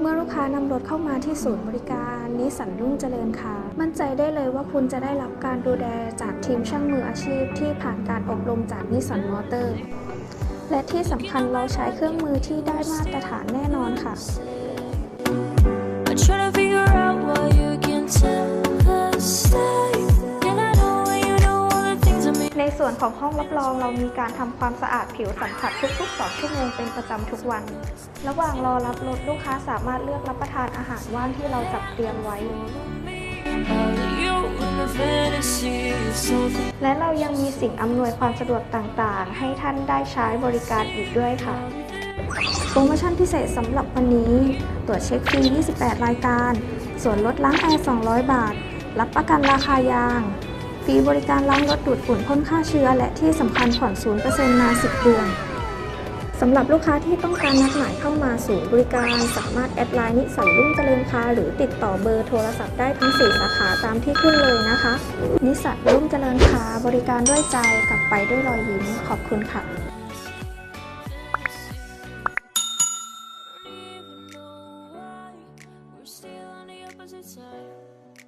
เมื่อลูกค้านำรถเข้ามาที่ศูนย์บริการนิสันรุ่งเจริญค่ะ มั่นใจได้เลยว่าคุณจะได้รับการดูแลจากทีมช่างมืออาชีพ ที่ผ่านการอบรมจากนิสันมอเตอร์ และที่สำคัญเราใช้เครื่องมือที่ได้มาตรฐานแน่นอนค่ะ ของห้องรับรองเรามีการทำความสะอาดผิวสัมผัสทุก ๆ 2 ชั่วโมงเป็นประจำทุกวัน ระหว่างรอรับรถลูกค้าสามารถเลือกรับประทานอาหารว่างที่เราจัดเตรียมไว้ และเรายังมีสิ่งอำนวยความสะดวกต่างๆ ให้ท่านได้ใช้บริการอีกด้วยค่ะโปรโมชั่นพิเศษสำหรับวันนี้ ตรวจเช็คฟรี 28 รายการ ส่วนลดล้างแอร์ 200 บาท รับประกันราคายาง ฟรีบริการล้างรถดูดฝุ่นพ่นฆ่าเชื้อ และที่สำคัญผ่อน 0%นาน 10 เดือนสำหรับลูกค้าที่ต้องการนัดหมายเข้ามาศูนย์บริการสามารถแอดไลน์นิสันรุ่งเจริญคาหรือติดต่อเบอร์โทรศัพท์ได้ทั้ง 4 สาขาตามที่ขึ้นเลยนะคะ นิสันรุ่งเจริญคาบริการด้วยใจกลับไปด้วยรอยยิ้มขอบคุณค่ะ